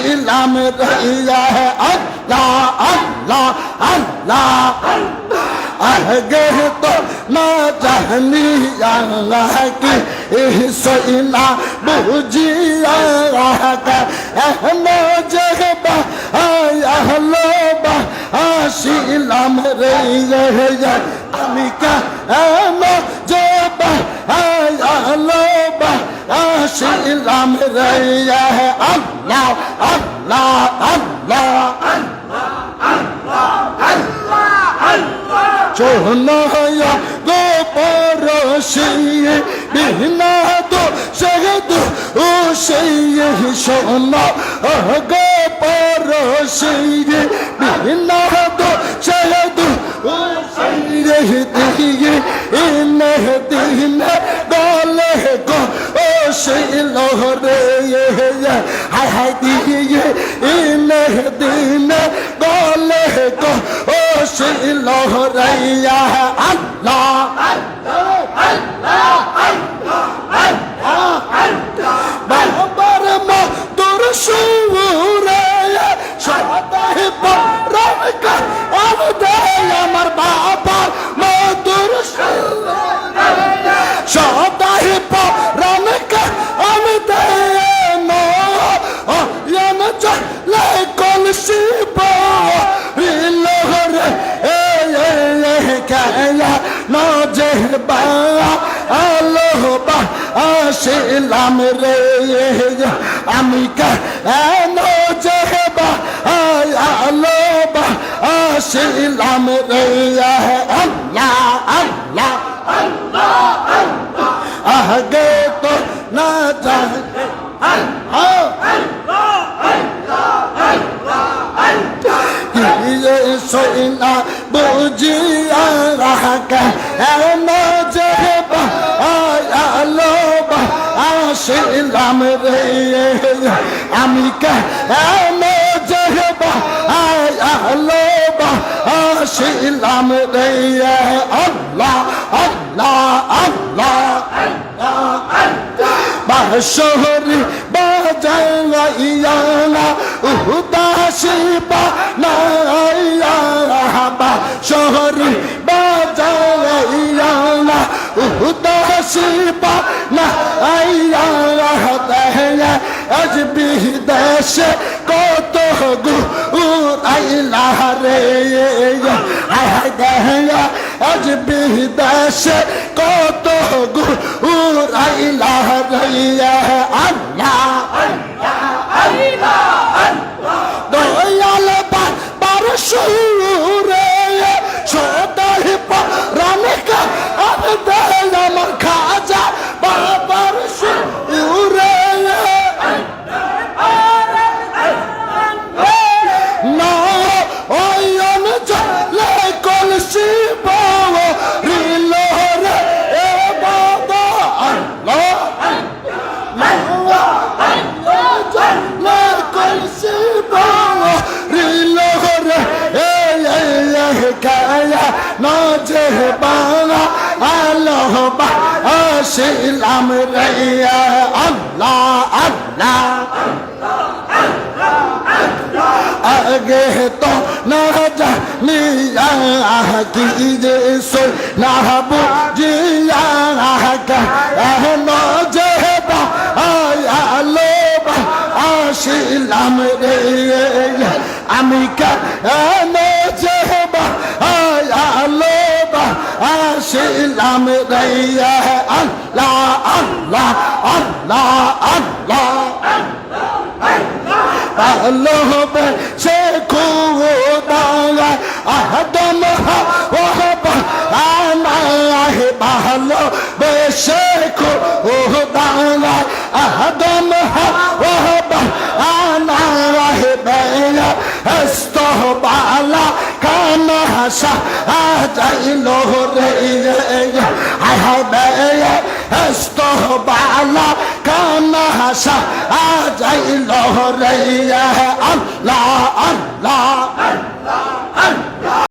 বাসিলাম রিয়া আল্লাহ আল্লাহ আল্লাহ। আগে তো না জানি আল্লাহ কি সইনা বুঝিয়া এহন জগবা আহলো বা আসিলাম রে আমি কা এম আসিলাম রে আল্লাহ আল্লাহ আল্লাহ চোহনায়া গো পরশি বিনা তো সগদ ও সেই সোনা গো পরশি বিনা তো সগদ ও সেই দিয়ে ইন দিন গলে গো ও লহরে হাই হাই দিয়ে ইনে দিন গলে গো ও সেই আল্লাহ আল্লাহ। ছিলাম রে, আমি কেন যে বা আলো বা ছিলাম রে? আল্লাহ আল্লাহ আল্লাহ আগে তো না বুঝিয়া রাখা? ছিলাম রে, আমি কেমন জহবা আহলো বা ছিলাম রে, আল্লাহ আল্লাহ আল্লাহ বাসরি বাজাইয়ানা উদাসী বা নাইয়া বাসরি বাজাইয়ানা উদাসী বা নাইয়া আজ বিদেশে কত গু উড়াইলা রে। দেয়া আজ বিদেশে কত গু উড়াইলা রে। শিলাম রে আল্লাহ আল্লাহ। আগে তো না জানিয়া কি যে সই না বুঝিয়া কেন যে আসিলাম রে আমি কেন আসিলাম রে আল্লাহ আল্লাহ আল্লাহ আল্লাহ। ভালোবে সে খুদায় আদম হবা আনায় ভালো বেশে খুদায় আদম হবা আনায় বে এস্তবালা হাসা যাইল রে হবে এস্তবালা কানা হাসা যাইল রে আল্লাহ আল্লাহ।